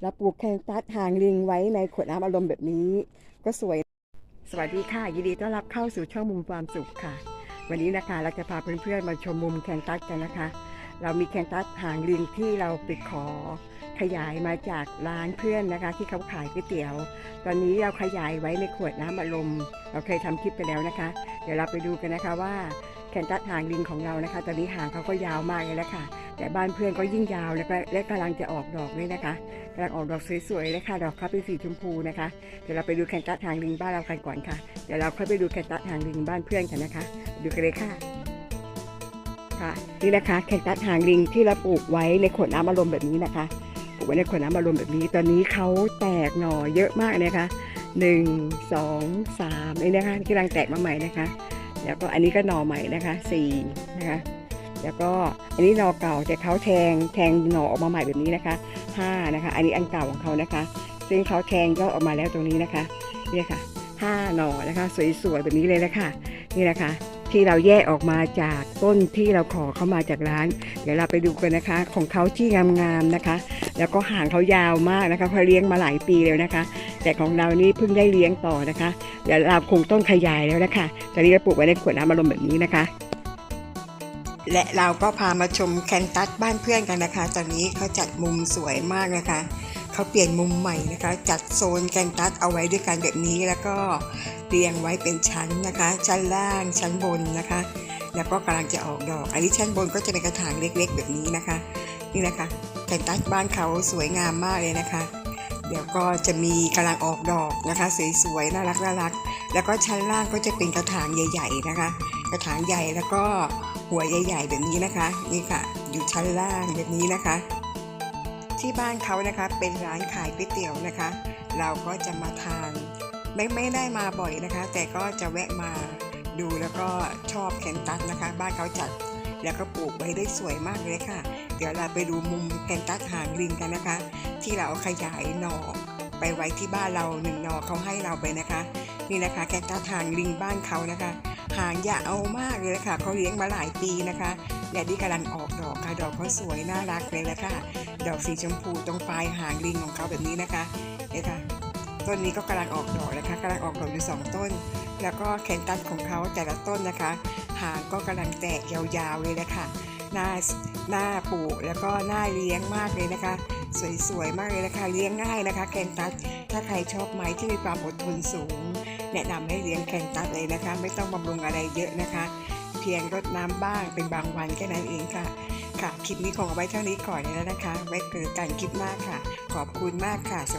เราปลูกแคนตัสหางลิงไว้ในขวดน้ำอารมณ์แบบนี้ ก็สวย สวัสดีค่ะ ยินดีต้อนรับเข้าสู่ช่องมุมความสุขค่ะ วันนี้นะคะเราจะพาเพื่อนๆมาชมมุมแคนตัสกันนะคะ เรามีแคนตัสหางลิงที่เราไปขอขยายมาจากร้านเพื่อนนะคะ ที่เขาขายก๋วยเตี๋ยว ตอนนี้เราขยายไว้ในขวดน้ำอารมณ์ เราเคยทำคลิปไปแล้วนะคะ เดี๋ยวเราไปดูกันนะคะว่าแคนตัสหางลิงของเรานะคะ ตอนนี้หางเขาก็ยาวมากเลยแล้วค่ะ แต่บ้านเพื่อนก็ยิ่งยาวแล้วก็และกำลังจะออกดอกด้วยนะคะกำลังออกดอกสวยๆเลยค่ะ ดอกเขาเป็นสีชมพูนะคะ เดี๋ยวเราไปดูแคนตัสหางลิงบ้านเรากันก่อนค่ะ เดี๋ยวเราค่อยไปดูแคนตัสหางลิงบ้านเพื่อนกันนะคะ ดูกันเลยค่ะ ค่ะ นี่นะคะแคนตัสหางลิงที่เราปลูกไว้ในขวดน้ำอารมณ์แบบนี้นะคะ ปลูกไว้ในขวดน้ำอารมณ์แบบนี้ ตอนนี้เขาแตกหน่อเยอะมากนะคะหนึ่งสองสามนี่นะคะกำลังแตกมาใหม่นะคะ แล้วก็อันนี้ก็หน่อใหม่นะคะสี่นะคะ แล้วก็อันนี้หน่อเก่าแต่เขาแทงแทงหน่อออกมาใหม่แบบนี้นะคะห้านะคะ อันนี้อันเก่าของเขานะคะ ซึ่งเขาแทงยอดออกมาแล้วตรงนี้นะคะเนี่ยค่ะห้าหนอนะคะ สวยๆแบบนี้เลยนะคะนี่นะคะที่เราแยกออกมาจากต้นที่เราขอเข้ามาจากร้าน เดี๋ยวเราไปดูกันนะคะ ของเขาที่งามๆนะคะ แล้วก็หางเขายาวมากนะคะเขาเลี้ยงมาหลายปีแล้วนะคะ แต่ของเรานี่เพิ่งได้เลี้ยงต่อนะคะเดี๋ยวเราคงต้องขยายแล้วนะคะตอนนี้เราปลูกไว้ในขวดน้ำอารมณ์แบบนี้นะคะ และเราก็พามาชมแคนตัสบ้านเพื่อนกันนะคะ ตอนนี้เขาจัดมุมสวยมากนะคะเขาเปลี่ยนมุมใหม่นะคะ จัดโซนแคนตัสเอาไว้ด้วยกันแบบนี้แล้วก็เรียงไว้เป็นชั้นนะคะ ชั้นล่างชั้นบนนะคะ แล้วก็กำลังจะออกดอก อันนี้ชั้นบนก็จะเป็นกระถางเล็ก ๆ แบบนี้นะคะ นี่นะคะแคนตัสบ้านเขาสวยงามมากเลยนะคะ เดี๋ยวก็จะมีกำลังออกดอกนะคะ สวยๆน่ารักน่ารักแล้วก็ชั้นล่างก็จะเป็นกระถางใหญ่ ๆ นะคะ กระถางใหญ่แล้วก็ หัวใหญ่ๆแบบนี้นะคะ นี่ค่ะ อยู่ชั้นล่างแบบนี้นะคะ ที่บ้านเขานะคะเป็นร้านขายก๋วยเตี๋ยวนะคะ เราก็จะมาทานไม่ไม่ได้มาบ่อยนะคะ แต่ก็จะแวะมาดูแล้วก็ชอบแคนตัสนะคะ บ้านเขาจัดแล้วก็ปลูกไว้ได้สวยมากเลยค่ะ เดี๋ยวเราไปดูมุมแคนตัสหางลิงกันนะคะ ที่เราขยายหน่อไปไว้ที่บ้านเราหนึ่งหน่อเขาให้เราไปนะคะ นี่นะคะแคนตัสหางลิงบ้านเขานะคะ หางยาวมากเลยค่ะเขาเลี้ยงมาหลายปีนะคะ และนี่กำลังออกดอกค่ะดอกเขาสวยน่ารักเลยละค่ะ ดอกสีชมพูตรงปลายหางลิงของเขาแบบนี้นะคะเนี่ยค่ะต้นนี้ก็กำลังออกดอกนะคะกำลังออกดอกอยู่สองต้น แล้วก็แคนตัสของเขาแต่ละต้นนะคะ หางก็กำลังแตกยาวๆเลยนะคะหน้าหน้าปลูกแล้วก็หน้าเลี้ยงมากเลยนะคะ สวยๆ มากเลยนะคะ เลี้ยงง่ายนะคะแคนตัส ถ้าใครชอบไม้ที่มีความอดทนสูง แนะนำให้เลี้ยงแคนตัสเลยนะคะ ไม่ต้องบำรุงอะไรเยอะนะคะ เพียงรดน้ำบ้างเป็นบางวันแค่นั้นเองค่ะ ค่ะ คลิปนี้คงเอาไว้เท่านี้ก่อนแล้วนะคะ ไว้เจอกันคลิปหน้าค่ะ ขอบคุณมากค่ะ สวัสดี